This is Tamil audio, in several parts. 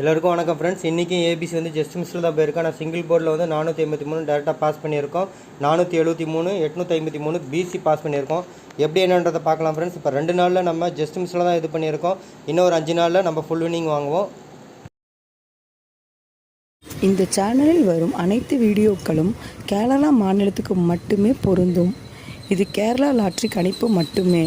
எல்லாருக்கும் வணக்கம் ஃப்ரெண்ட்ஸ் இன்றைக்கும் ஏபிசி வந்து ஜஸ்ட் மிஸ்ஸில் தான் போயிருக்கேன் நான் சிங்கிள் போர்டில் வந்து நானூற்றி ஐம்பத்தி மூணு டேரெக்டாக பாஸ் பண்ணியிருக்கோம். நானூற்றி எழுபத்தி மூணு எட்நூற்றி ஐம்பத்தி மூணு பிசி பாஸ் பண்ணியிருக்கோம். எப்படி என்னன்றதை பார்க்கலாம் ஃப்ரெண்ட்ஸ் இப்போ ரெண்டு நாளில் நம்ம ஜஸ்ட் மிஸ்ஸில் தான் இது பண்ணியிருக்கோம். இன்னும் ஒரு அஞ்சு நாளில் நம்ம ஃபுல் வினிங் வாங்குவோம். இந்த சேனலில் வரும் அனைத்து வீடியோக்களும் கேரளா மாநிலத்துக்கு மட்டுமே பொருந்தும். இது கேரளா லாட்ரி கணிப்பு மட்டுமே.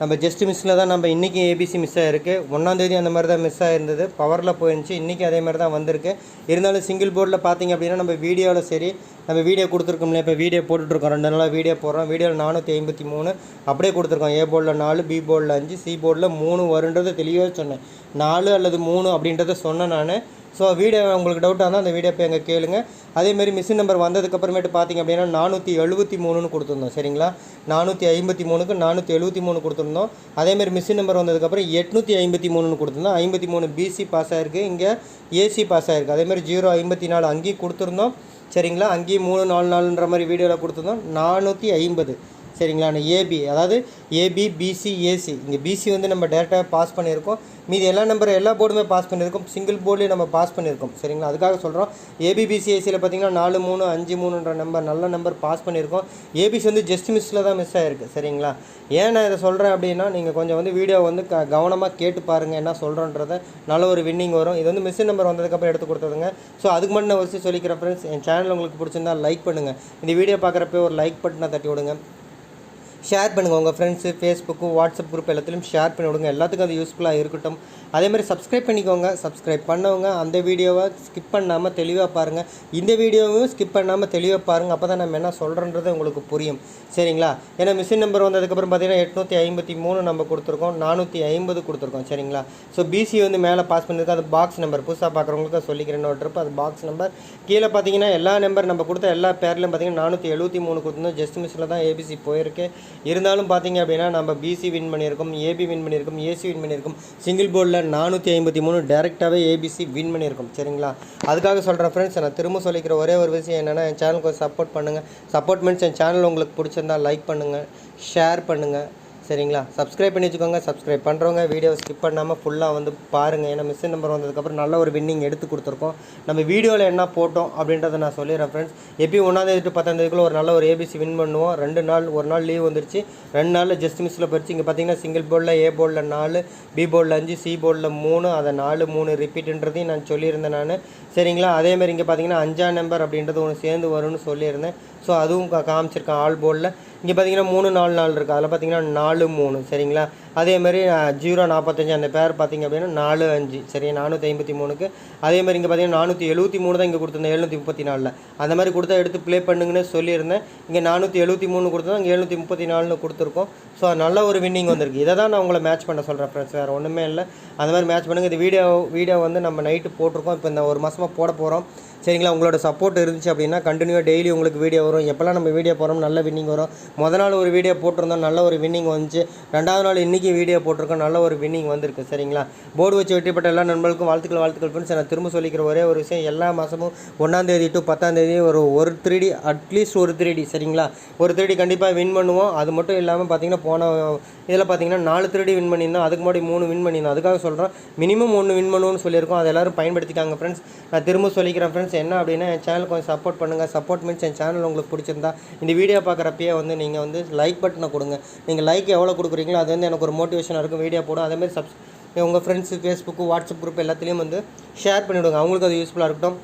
நம்ம ஜஸ்ட் மிஸ்ஸில் தான் நம்ம இன்றைக்கி ஏபிசி மிஸ் ஆகிருக்கு ஒன்றாந்தேதி அந்த மாதிரி தான் மிஸ் ஆகிருந்தது பவரில் போயிருந்துச்சு. இன்றைக்கி அதே மாதிரி தான் வந்திருக்கு. இருந்தாலும் சிங்கிள் போர்டில் பார்த்தீங்க அப்படின்னா நம்ம வீடியோவில் சரி நம்ம வீடியோ கொடுத்துருக்கோம்ல இப்போ வீடியோ போட்டுட்ருக்கோம் ரெண்டு நாளாக வீடியோ போடுறோம். வீடியோவில் நானூற்றி ஐம்பத்தி மூணு. அப்படியே கொடுத்துருக்கோம். ஏ போர்டில் நாலு பி போர்டில் அஞ்சு சி போர்டில் மூணு வருன்றதை தெளிவாக சொன்னேன். நாலு அல்லது மூணு அப்படின்றத சொன்னேன் நான். ஸோ வீடியோ உங்களுக்கு டவுட்டாக இருந்தால் அந்த வீடியோ போய் எங்கே கேளுங்க. அதேமாரி மிஷின் நம்பர் வந்ததுக்கப்புறமேட்டு பார்த்தீங்க அப்படின்னா நானூற்றி எழுபத்தி மூணுன்னு கொடுத்துருந்தோம் சரிங்களா? நானூற்றி ஐம்பத்தி மூணுக்கு நானூற்றி எழுபத்தி மூணு கொடுத்துருந்தோம். அதேமாரி மிஷின் நம்பர் வந்ததுக்கப்புறம் எட்நூற்றி ஐம்பத்தி மூணுன்னு கொடுத்துருந்தோம். ஐம்பத்தி மூணு பிசி பாஸ் ஆகிருக்கு இங்கே ஏசி பாஸ் ஆகிருக்கு அதேமாதிரி ஜீரோ ஐம்பத்தி நாலு அங்கேயும் கொடுத்துருந்தோம் சரிங்களா? அங்கேயும் மூணு நாலு நாலுன்ற மாதிரி வீடியோவில் கொடுத்துருந்தோம். நானூற்றி ஐம்பது. சரிங்களா? ஏபி அதாவது ஏபி பிசி ஏசி இங்கே பிசி வந்து நம்ம டேரெக்டாக பாஸ் பண்ணியிருக்கோம். மீதி எல்லா நம்பர் எல்லா போர்டுமே பாஸ் பண்ணியிருக்கோம். சிங்கிள் போர்ட்லேயும் நம்ம பாஸ் பண்ணியிருக்கோம். சரிங்களா? அதுக்காக சொல்கிறோம் ஏபிபிசி ஏசியில் பார்த்தீங்கன்னா நாலு மூணு அஞ்சு மூணுன்ற நம்பர் நல்ல நம்பர் பாஸ் பண்ணியிருக்கோம். ஏபிசி வந்து ஜஸ்ட் மிஸ்ஸில் தான் மிஸ் ஆகிருக்கு சரிங்களா? ஏன் நான் இதை சொல்கிறேன் அப்படின்னா நீங்கள் கொஞ்சம் வந்து வீடியோ வந்து க கவனமாக கேட்டு பாருங்கள் என்ன சொல்கிறோன்றத நல்ல ஒரு வின்னிங் வரும். இது வந்து மிஸ் நம்பர் வந்ததுக்கப்புறம் எடுத்து கொடுத்ததுங்க. ஸோ அதுக்கு மட்டும் நான் வரிசை சொல்லிக்கிறேன் ஃப்ரெண்ட்ஸ் என் சேனல் உங்களுக்கு பிடிச்சிருந்தா லைக் பண்ணுங்கள் இந்த வீடியோ பார்க்குறப்ப ஒரு லைக் பட்டனை தட்டி விடுங்க. ஷேர் பண்ணுங்கள் உங்கள் ஃப்ரெண்ட்ஸு ஃபேஸ்புக்கு வாட்ஸ்அப் குரூப் எல்லாத்துலேயும் ஷேர் பண்ணி விடுங்க. எல்லாத்துக்கும் அது யூஸ்ஃபுல்லாக இருக்கட்டும். அதே மாதிரி சப்ஸ்கிரைப் பண்ணிக்கோங்க. சப்ஸ்கிரைப் பண்ணவங்க அந்த வீடியோவை ஸ்கிப் பண்ணாமல் தெளிவாக பாருங்கள் இந்த வீடியோவும் ஸ்கிப் பண்ணாமல் தெளிவாக பாருங்கள் அப்போ தான் நம்ம என்ன சொல்கிறன்றது உங்களுக்கு புரியும். சரிங்களா? ஏன்னா மிஷின் நம்பர் வந்ததுக்கப்புறம் பார்த்தீங்கன்னா எட்நூற்றி ஐம்பத்தி மூணு நம்ம கொடுத்துருக்கோம். நானூற்றி ஐம்பது கொடுத்துருக்கோம். சரிங்களா? ஸோ பிசி வந்து மேலே பாஸ் பண்ணிருக்கோம் அது பாக்ஸ் நம்பர் புதுசாக பார்க்குறவங்களுக்கு சொல்லிக்கிறேன். ஒரு ட்ரிப் அது பாக்ஸ் நம்பர் கீழே பார்த்தீங்கன்னா எல்லா நம்பர் நம்ம கொடுத்த எல்லா பேர்லையும் பார்த்தீங்கன்னா நானூற்றி எழுபத்தி மூணு கொடுத்துருந்தோம். ஜஸ்ட் மிஸ்ஸில் தான் ஏபிசி போயிருக்கு. இருந்தாலும் பார்த்தீங்க அப்படின்னா நம்ம பிசி வின் பண்ணியிருக்கோம் ஏபி வின் பண்ணியிருக்கோம் ஏசி வின் பண்ணியிருக்கோம். சிங்கிள் போர்டில் நானூற்றி ஐம்பத்தி மூணு டேரெக்டாகவே ஏபிசி வின் பண்ணியிருக்கோம் சரிங்களா? அதுக்காக சொல்கிறேன் ஃப்ரெண்ட்ஸ் நான் திரும்ப சொல்லிக்கிற ஒரே ஒரு விஷயம் என்னென்னா என் சேனலுக்கு சப்போர்ட் பண்ணுங்கள் சப்போர்ட் மீன்ஸ் என் சேனல் உங்களுக்கு பிடிச்சிருந்தா லைக் பண்ணுங்கள் ஷேர் பண்ணுங்கள் சரிங்களா? சப்ஸ்கிரைப் பண்ணி வச்சுக்கோங்க. சப்ஸ்கிரைப் பண்ணுறவங்க வீடியோ ஸ்கிப் பண்ணாமல் ஃபுல்லாக வந்து பாருங்கள் ஏன்னா மிஸ்ஸு நம்பர் வந்ததுக்கப்புறம் நல்ல ஒரு வின்னிங் எடுத்து கொடுத்துருக்கோம். நம்ம வீடியோவில் என்ன போட்டோம் அப்படின்றத நான் சொல்லிடுறேன் ஃப்ரெண்ட்ஸ் எப்பயும் ஒன்றாந்தேதி டு பத்தாந்தேதிக்குள்ளே ஒரு நல்ல ஒரு ஏபிசி வின் பண்ணுவோம். ரெண்டு நாள் ஒரு நாள் லீவ் வந்துருச்சு. ரெண்டு நாளில் ஜஸ்ட் மிஸ்ஸில் போயிடுச்சு இங்கே பார்த்தீங்கன்னா சிங்கிள் போர்டில் ஏ போர்டில் நாலு பி போர்டில் அஞ்சு சி போர்டில் மூணு அதை நாலு மூணு ரிப்பீட்டுன்றதையும் நான் சொல்லியிருந்தேன் நான். சரிங்களா? அதேமாதிரி இங்கே பார்த்தீங்கன்னா அஞ்சாம் நம்பர் அப்படின்றது ஒன்று சேர்ந்து வரும்னு சொல்லியிருந்தேன். ஸோ அதுவும் காமிச்சிருக்கேன். ஆல் போர்டில் இங்கே பார்த்தீங்கன்னா மூணு நாலு நாள் இருக்குது அதில் பார்த்தீங்கன்னா நாலு மூணு. சரிங்களா? அதேமாதிரி ஜீரோ நாற்பத்தஞ்சு அந்த பேர் பார்த்தீங்க அப்படின்னா நாலு அஞ்சு. சரி நானூற்றி ஐம்பத்தி மூணுக்கு. அதேமாதிரி இங்கே பார்த்தீங்கன்னா நானூற்றி எழுபத்தி மூணு தான் இங்கே கொடுத்துருந்தேன் எழுநூற்றி முப்பத்தி நாலில். அந்த மாதிரி கொடுத்தா எடுத்து ப்ளே பண்ணுங்கன்னு சொல்லியிருந்தேன். இங்கே நானூற்றி எழுபத்தி மூணு கொடுத்தோம் இங்கே எழுநூற்றி முப்பத்தி நாலுன்னு கொடுத்துருக்கோம். ஸோ நல்ல ஒரு வின்னிங் வந்திருக்கு. இதை தான் நான் உங்களை மேட்ச் பண்ண சொல்கிறேன் ஃப்ரெண்ட்ஸ் வேறு ஒன்றுமே இல்லை. அந்த மாதிரி மேட்ச் பண்ணுங்கள் இந்த வீடியோ வீடியோ வந்து நம்ம நைட்டு போட்டிருக்கோம். இப்போ இந்த ஒரு மாதமாக போட போகிறோம் சரிங்களா? உங்களோட சப்போர்ட் இருந்துச்சு அப்படின்னா கண்டினியூவாக டெய்லி உங்களுக்கு வீடியோ வரும். எப்போல்லாம் நம்ம வீடியோ போகிறோம் நல்ல வின்னிங் வரும். முத நாள் ஒரு வீடியோ போட்டிருந்தோம் நல்ல ஒரு வின்னிங் வந்துச்சு. ரெண்டாவது நாள் இன்றைக்கி வீடியோ போட்டிருக்கோம். நல்ல ஒரு வின்னிங் வந்திருக்கு. சரிங்களா? போர்டு வச்சு வெட்டிப்பட்ட எல்லா நண்பர்களுக்கும் வாழ்த்துக்கள் வாழ்த்துக்கள் ஃப்ரெண்ட்ஸ் நான் திரும்ப சொல்லிக்கிற ஒரே ஒரு விஷயம் எல்லா மாதமும் ஒன்றாந்தேதி டு பத்தாந்தேதி ஒரு ஒரு த்ரீடி அட்லீஸ்ட் ஒரு த்ரீடி சரிங்களா? ஒரு த்ரீடி கண்டிப்பாக வின் பண்ணுவோம். அது மட்டும் இல்லாமல் பார்த்தீங்கன்னா போன இதில் பார்த்தீங்கன்னா நாலு த்ரீடி வின் பண்ணியிருந்தோம். அதுக்கு முன்னாடி மூணு வின் பண்ணியிருந்தோம். அதுக்காக சொல்கிறோம் மினிமம் ஒன்று வின் பண்ணுவோம்னு சொல்லியிருக்கோம். அதை எல்லாரும் பயன்படுத்திக்காங்க ஃப்ரெண்ட்ஸ் நான் திரும்ப சொல்லிக்கிறேன் ஃப்ரெண்ட்ஸ் என்ன அப்படின்னா என் சேனல் கொஞ்சம் சப்போர்ட் பண்ணுங்கள் சப்போர்ட் மீன்ஸ் என் சேனல் உங்களுக்கு பிடிச்சிருந்தா இந்த வீடியோ பார்க்குறப்பயே வந்து நீங்கள் வந்து லைக் பட்டனை கொடுங்க. நீங்கள் லைக் எவ்வளோ கொடுக்குறீங்களோ அது வந்து எனக்கு ஒரு மோட்டிவேஷனாக இருக்கும் வீடியோ போடும். அதேமாதிரி சப்ஸ் உங்கள் ஃப்ரெண்ட்ஸு ஃபேஸ்புக்கு வாட்ஸ்அப் குரூப் எல்லாத்துலேயும் வந்து ஷேர் பண்ணிவிடுங்க அவங்களுக்கு அது யூஸ்ஃபுல்லாக இருக்கட்டும்.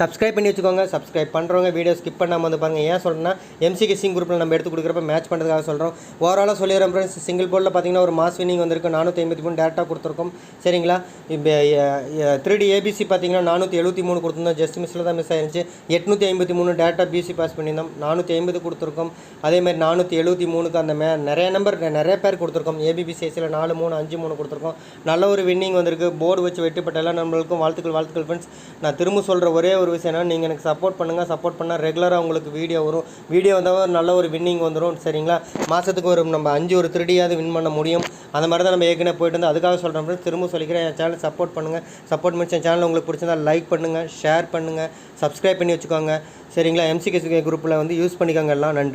சப்ஸ்கிரைப் பண்ணி வச்சுக்கோங்க. சப்ஸ்கிரைப் பண்ணுறவங்க வீடியோ ஸ்கிப் பண்ணாமல் வந்து பாருங்கள் ஏன் சொல்கிறேன்னா எம்சி கிசிங் குரூப்பில் நம்ம எடுத்து கொடுக்குறப்ப மேட்ச் பண்ணுறதுக்காக சொல்கிறோம் ஓவராலாக சொல்லிடுறோம் ஃப்ரெண்ட்ஸ் சிங்கிள் போர்டில் பார்த்தீங்கன்னா ஒரு மாஸ் வினிங் வந்திருக்கு. நானூற்றி ஐம்பத்தி மூணு டேட்டா கொடுத்துருக்கோம். சரிங்களா? இப்போ த்ரீ டி ஏபிசி பார்த்தீங்கன்னா நானூற்றி எழுபத்தி மூணு கொடுத்துருந்தோம். ஜஸ்ட் மிஸ்ஸில் தான் மிஸ் ஆயிருந்துச்சு. எட்நூற்றி ஐம்பத்தி மூணு டேட்டா பிசி பாஸ் பண்ணியிருந்தோம். நானூற்றி ஐம்பது கொடுத்துருக்கோம். அதேமாதிரி நானூற்றி எழுபத்தி மூணுக்கு அந்த மே நிறைய நம்பர் நிறைய பேர் கொடுத்துருக்கோம். ஏபிபிசிஎஸ்சியில் நாலு மூணு அஞ்சு மூணு கொடுத்துருக்கோம். நல்ல ஒரு வின்னிங் வந்திருக்கு. போர்டு வச்சு வெட்டுப்பட்ட எல்லா நம்மளுக்கும் வாழ்த்துக்கள் வாழ்த்துக்கள் ஃப்ரெண்ட்ஸ் நான் திரும்ப சொல்கிற ஒரே ஒரு விஷயம் என்ன நீங்கள் எனக்கு சப்போர்ட் பண்ணுங்கள் சப்போர்ட் பண்ணால் ரெகுலராக உங்களுக்கு வீடியோ வரும். வீடியோ வந்தால் நல்ல ஒரு வின்னிங் வந்துடும் சரிங்களா? மாதத்துக்கு ஒரு நம்ம அஞ்சு ஒரு திருடியாவது வின் பண்ண முடியும். அந்த மாதிரி தான் நம்ம ஏற்கனவே போயிட்டு வந்து அதுக்காக சொல்கிறேன் ஃப்ரெண்ட்ஸ் திரும்ப சொல்லிக்கிறேன். என் சேனல் சப்போர்ட் பண்ணுங்கள் சப்போர்ட் பண்ணி என் சேனல் உங்களுக்கு பிடிச்சிருந்தா லைக் பண்ணுங்கள் ஷேர் பண்ணுங்கள் சப்ஸ்கிரைப் பண்ணி வச்சுக்கோங்க. சரிங்களா? எம்சிகே குரூப்பில் வந்து யூஸ் பண்ணிக்கோங்க எல்லாம். நன்றி.